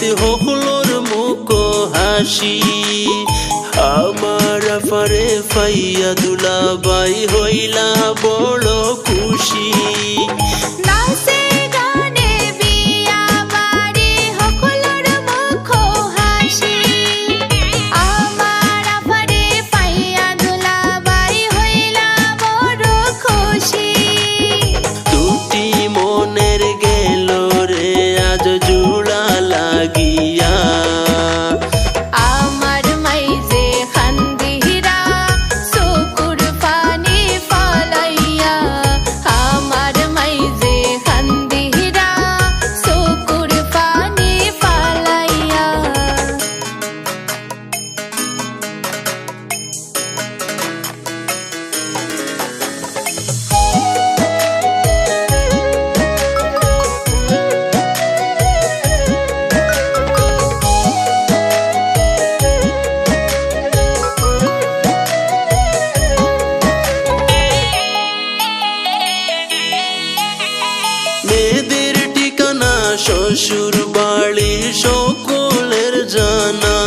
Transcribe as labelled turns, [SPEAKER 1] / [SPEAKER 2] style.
[SPEAKER 1] গীত হলোর মুখ হাসি। আমার ফারে ফাইয়া দুলাবাই হইলা বড় শ্বশুর বাড়ির সকলের জানা।